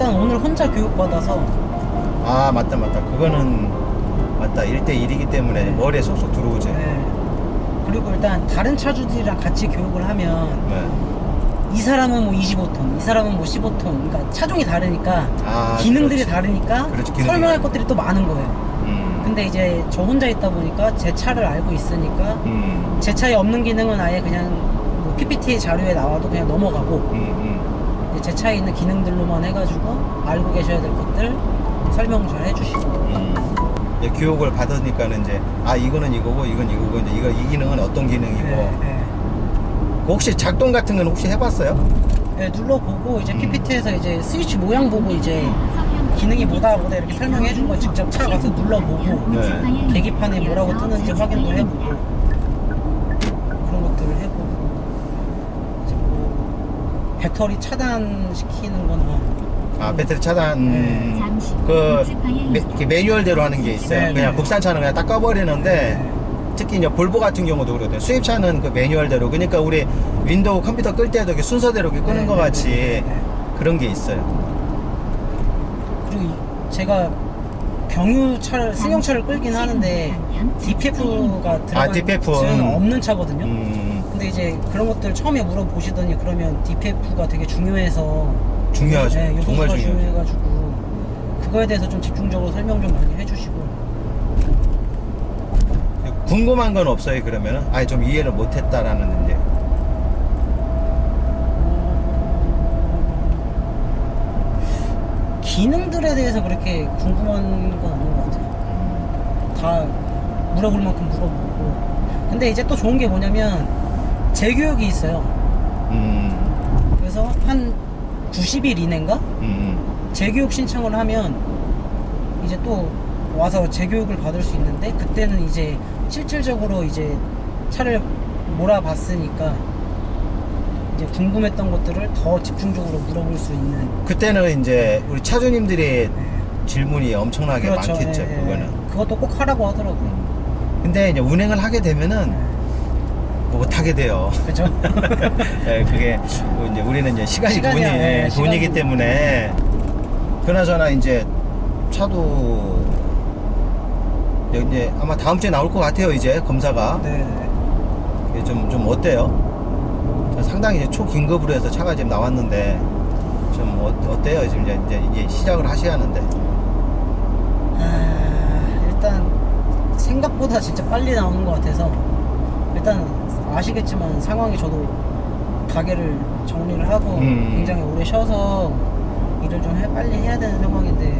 일단 오늘 혼자 교육받아서 아 맞다 맞다 그거는 맞다 1대1이기 때문에 네. 머리에 쏙쏙 들어오지 네. 그리고 일단 다른 차주들이랑 같이 교육을 하면 네. 이 사람은 뭐 25톤, 이 사람은 뭐 15톤. 그러니까 차종이 다르니까 아, 기능들이 그렇지. 다르니까 그렇지, 기능이 설명할. 것들이 또 많은 거예요. 음. 근데 이제 저 혼자 있다 보니까 제 차를 알고 있으니까 음. 제 차에 없는 기능은 아예 그냥 뭐 PPT 자료에 나와도 그냥 넘어가고 음, 음. 이 제제 차에 있는 기능들로만 해가지고 알고 계셔야 될 것들 설명 잘 해주시고 음. 이제 교육을 받으니까는 이제 아 이거는 이거고 이건 이거고 이제 이거 이 기능은 어떤 기능이고 네, 네. 그 혹시 작동 같은 건 혹시 해봤어요? 네, 눌러보고 이제 음. PPT에서 이제 스위치 모양 보고 이제 기능이 뭐다 뭐다 이렇게 설명해 준 거 직접 차 가서 눌러보고 네. 계기판에 뭐라고 뜨는지 확인도 해보고 그런 것들을 해보고 이제 뭐 배터리 차단시키는 거나 아 배터리 차단 네. 그 매, 이렇게 매뉴얼대로 하는 게 있어요. 네, 그냥 네. 국산차는 그냥 딱 꺼버리는데 네. 특히 이제 볼보 같은 경우도 그렇거든요. 수입차는 그 매뉴얼대로 그러니까 우리 윈도우 컴퓨터 끌 때도 이렇게 순서대로 이렇게 끄는 네, 것 네, 같이 네, 네. 그런 게 있어요. 그리고 이- 제가 경유차를 승용차를 끌긴 하는데 DPF가 들어간 아, DPF. 는 없는 차거든요. 음, 근데 이제 그런 것들 처음에 물어보시더니 그러면 DPF가 되게 중요해서 중요하죠. 네, 요소수가 정말. 중요해가지고 그거에 대해서 좀 집중적으로 설명 좀 많이 해주시고 궁금한 건 없어요. 그러면은 아예 좀 이해를 못했다라는 이제 기능들에 대해서 그렇게 궁금한 건 없는 것 같아요. 다 물어볼 만큼 물어보고 근데 이제 또 좋은 게 뭐냐면 재교육이 있어요. 음, 그래서 한 90일 이내인가 음, 재교육 신청을 하면 이제 또 와서 재교육을 받을 수 있는데 그때는 이제 실질적으로 이제 차를 몰아봤으니까 이제 궁금했던 것들을 더 집중적으로 물어볼 수 있는 그때는 이제 우리 차주님들이 질문이 엄청나게 많겠죠. 예, 예. 그거는. 그것도 꼭 하라고 하더라고요. 근데 이제 운행을 하게 되면은 못 하게 돼요. 그죠? 예, 그게 뭐 이제 우리는 이제 시간이 시간이야, 돈이 예, 돈이기 시간이. 때문에 그나저나 이제 차도 이제 아마 다음 주에 나올 것 같아요. 이제 검사가 네. 이게 좀, 좀 어때요? 저 상당히 이제 초긴급으로 해서 차가 지금 나왔는데 좀 어, 어때요? 지금 이제, 이제 이게 시작을 하셔야 하는데 아, 일단 생각보다 진짜 빨리 나오는 것 같아서 일단 아시겠지만 상황이 저도 가게를 정리를 하고 음. 굉장히 오래 쉬어서 일을 좀 해, 빨리 해야 되는 상황인데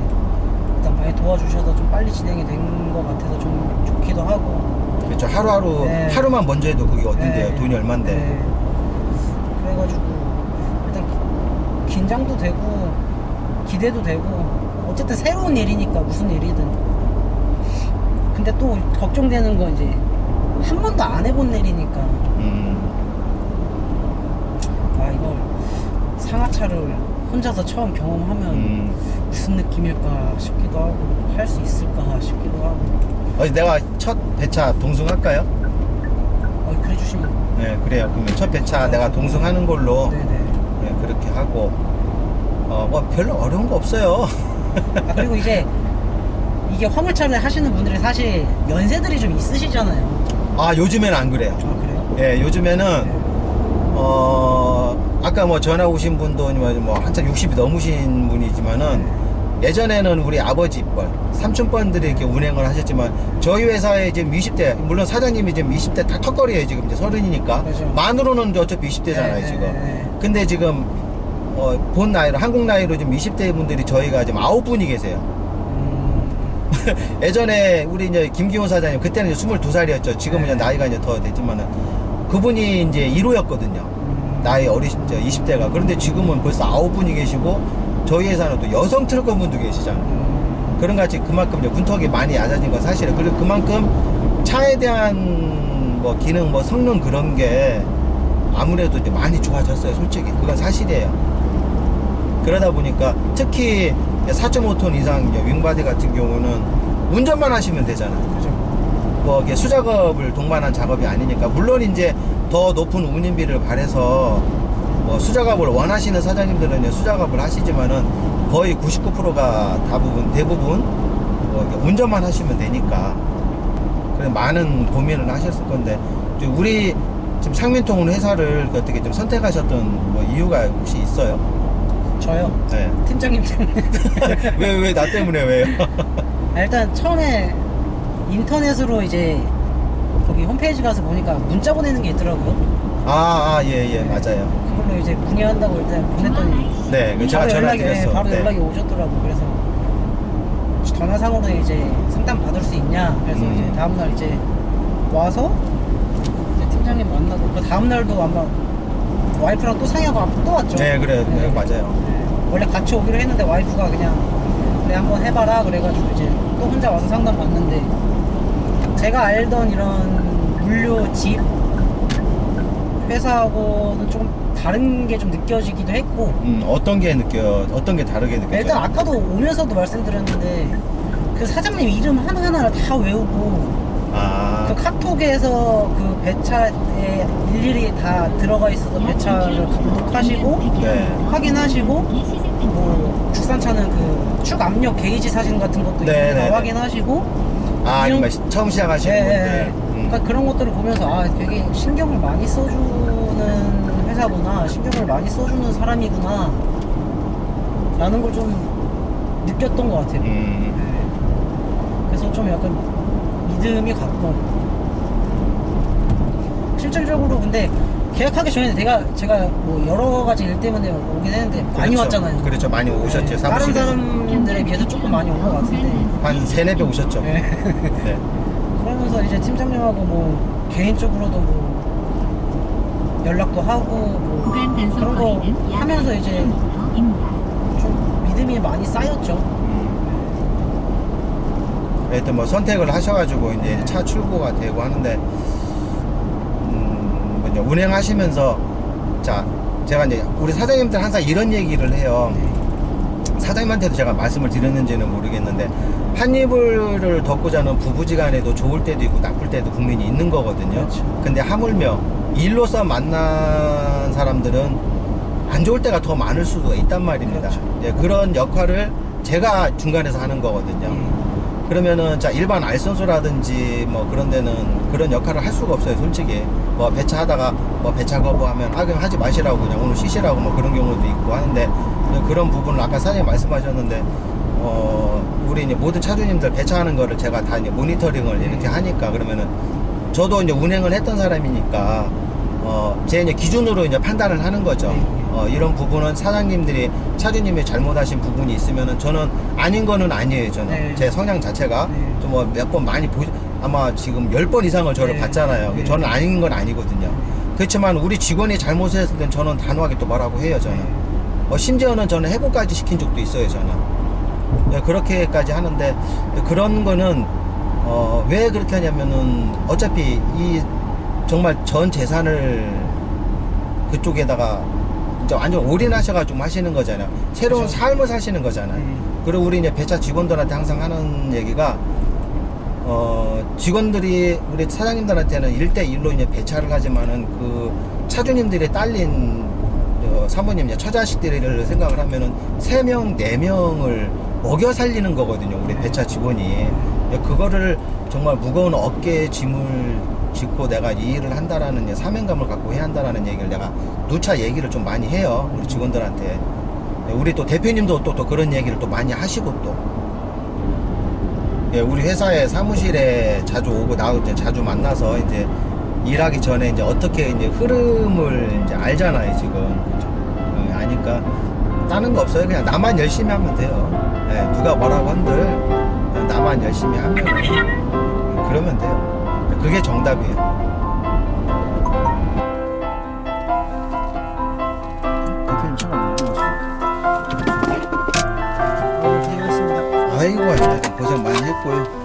일단 많이 도와주셔서 좀 빨리 진행이 된 것 같아서 좀 좋기도 하고 그렇죠 하루하루 네. 하루만 먼저 해도 그게 어딘데요? 네. 돈이 얼만데 네. 그래가지고 일단 기- 긴장도 되고 기대도 되고 어쨌든 새로운 일이니까 무슨 일이든 근데 또 걱정되는 건 이제 한 번도 안 해본 일이니까. 음, 아 이걸 상하차를 혼자서 처음 경험하면 음. 무슨 느낌일까 싶기도 하고 할 수 있을까 싶기도 하고. 어, 내가 첫 배차 동승할까요? 어 그래 주시면. 네 그래요. 그러면 첫 배차 내가 동승하는 걸로. 네네. 네, 그렇게 하고. 어, 뭐 별로 어려운 거 없어요. 아 그리고 이제 이게 화물차를 하시는 분들이 사실 연세들이 좀 있으시잖아요. 아 요즘에는 안 그래요 아 그래요? 예 요즘에는 네. 어 아까 뭐 전화 오신 분도 뭐 한참 60이 넘으신 분이지만은 예전에는 우리 아버지 뻘 삼촌뻘들이 이렇게 운행을 하셨지만 저희 회사에 지금 20대 물론 사장님이 지금 20대 다 턱걸이에요 지금 이제 서른이니까 그렇죠. 만으로는 어차피 20대잖아요 네, 지금 네, 네. 근데 지금 어, 본 나이로 한국 나이로 지금 20대 분들이 저희가 지금 아홉 분이 계세요 음, 예전에 우리 이제 김기호 사장님 그때는 이제 22살이었죠. 지금은 네. 이제 나이가 이제 더 됐지만은 그분이 이제 1호였거든요. 음, 나이 어리신 저 20대가. 그런데 지금은 벌써 아홉 분이 계시고 저희 회사는 또 여성 트럭커 분도 계시잖아요. 음, 그런 같이 그만큼 이제 군턱이 많이 얕아진 건 사실은 그리고 그만큼 차에 대한 뭐 기능 뭐 성능 그런 게 아무래도 이제 많이 좋아졌어요 솔직히. 그건 사실이에요 그러다 보니까 특히 4.5톤 이상 윙바디 같은 경우는 운전만 하시면 되잖아요 그죠. 뭐 이게 수작업을 동반한 작업이 아니니까 물론 이제 더 높은 운임비를 바래서 뭐 수작업을 원하시는 사장님들은 수작업을 하시지만은 거의 99%가 대부분 대부분 뭐 운전만 하시면 되니까 많은 고민을 하셨을 건데 우리 지금 상민통 회사를 어떻게 좀 선택하셨던 뭐 이유가 혹시 있어요? 저요. 네. 팀장님 때문에. 왜 왜 나 때문에 왜요? 아, 일단 처음에 인터넷으로 이제 거기 홈페이지 가서 보니까 문자 보내는 게 있더라고요. 아, 아, 예, 예, 맞아요. 그걸로 이제 문의한다고 일단 보냈더니 네, 그 제가 바로 전화 연락이, 예, 드렸어. 바로 네. 연락이 오셨더라고. 그래서 전화상으로 이제 상담 받을 수 있냐. 그래서 음. 이제 다음날 이제 와서 이제 팀장님 만나고 그 다음날도 아마 와이프랑 또 상의하고 아마 또 왔죠. 네, 그래, 네, 맞아요. 네. 원래 같이 오기로 했는데 와이프가 그냥 그래 한번 해봐라 그래가지고 이제 또 혼자 와서 상담 받는데 제가 알던 이런 물류 집 회사하고는 조금 다른 게 좀 느껴지기도 했고 음, 어떤 게 느껴, 어떤 게 다르게 느껴져요? 일단 아까도 오면서도 말씀드렸는데 그 사장님 이름 하나하나를 다 외우고 아, 그 카톡에서 그 배차에 일일이 다 들어가 있어서 배차를 감독하시고 네. 확인하시고 뭐 축산차는 그 축 압력 게이지 사진 같은 것도 네, 있는데 네, 다 네. 확인하시고 아, 이런- 시- 처음 시작하시는 예, 예, 분들. 예. 음. 그러니까 그런 것들을 보면서 아 되게 신경을 많이 써주는 회사구나 신경을 많이 써주는 사람이구나 라는 걸 좀 느꼈던 것 같아요 음, 그래서 좀 약간 믿음이 갔고 실질적으로 근데 계약하기 전에 내가 제가 뭐 여러 가지 일 때문에 오긴 했는데 많이 그렇죠. 왔잖아요 그렇죠. 많이 오셨죠. 네, 다른 사무실에. 사람들에 비해서 조금 많이 온 것 같은데 한 세네 배 오셨죠. 네. 네. 그러면서 이제 팀장님하고 뭐 개인적으로도 뭐 연락도 하고 뭐 구간 단속 그런 거 거리는 약 하면서 이제 3km입니다. 좀 믿음이 많이 쌓였죠. 음. 하여튼 뭐 선택을 하셔가지고 이제 차 출고가 되고 하는데 음, 뭐 이제 운행하시면서 자 제가 이제 우리 사장님들 항상 이런 얘기를 해요. 사장님한테도 제가 말씀을 드렸는지는 모르겠는데 한 이불을 덮고 자는 부부지간에도 좋을 때도 있고 나쁠 때도 국민이 있는 거거든요. 그렇죠. 근데 하물며 일로서 만난 사람들은 안 좋을 때가 더 많을 수도 있단 말입니다. 그렇죠. 예, 그런 역할을 제가 중간에서 하는 거거든요. 음. 그러면은 자 일반 알선소라든지 뭐 그런 데는 그런 역할을 할 수가 없어요 솔직히. 뭐 배차 하다가 뭐 배차 거부하면 아 그냥 하지 마시라고 그냥 오늘 쉬시라고 뭐 그런 경우도 있고 하는데 그런 부분을 아까 사장님 말씀하셨는데 어 우리 이제 모든 차주님들 배차하는 거를 제가 다 이제 모니터링을 이렇게 하니까 그러면은 저도 이제 운행을 했던 사람이니까 어제 이제 기준으로 이제 판단을 하는 거죠. 네. 어 이런 부분은 사장님들이 차주님이 잘못하신 부분이 있으면은 저는 아닌 거는 아니에요 저는 네. 제 성향 자체가 네. 좀뭐몇번 많이 보 아마 지금 10번 이상을 저를 네. 봤잖아요. 네. 저는 아닌 건 아니거든요. 그렇지만 우리 직원이 잘못했을 땐 저는 단호하게 또 말하고 해요 저는. 어, 심지어는 저는 해고까지 시킨 적도 있어요 저는. 네, 그렇게까지 하는데 그런 거는 어, 왜 그렇게 하냐면은 어차피 이 정말 전 재산을 그쪽에다가 진짜 완전 올인하셔가지고 하시는 거잖아요. 새로운 그죠. 삶을 사시는 거잖아요. 네. 그리고 우리 이제 배차 직원들한테 항상 하는 얘기가 어 직원들이 우리 사장님들한테는 일대일로 이제 배차를 하지만은 그 차주님들이 딸린 어, 사모님 이제 처자식들을 생각을 하면은 세 명 네명을 먹여 살리는 거거든요. 우리 배차 직원이. 그거를 정말 무거운 어깨에 짐을 짓고 내가 이 일을 한다라는 사명감을 갖고 해야 한다라는 얘기를 내가 누차 얘기를 좀 많이 해요. 우리 직원들한테. 예, 우리 또 대표님도 또, 또 그런 얘기를 또 많이 하시고 또. 예, 우리 회사에 사무실에 자주 오고 나 이제 자주 만나서 이제 일하기 전에 이제 어떻게 이제 흐름을 이제 알잖아요, 지금. 예, 아니까 다른 거 없어요. 그냥 나만 열심히 하면 돼요. 예, 누가 뭐라고 한들 나만 열심히 하면 그러면 돼요. 그게 정답이에요. 대표님 차가 못. 아이고, 아이고, 고생 많이 했고요.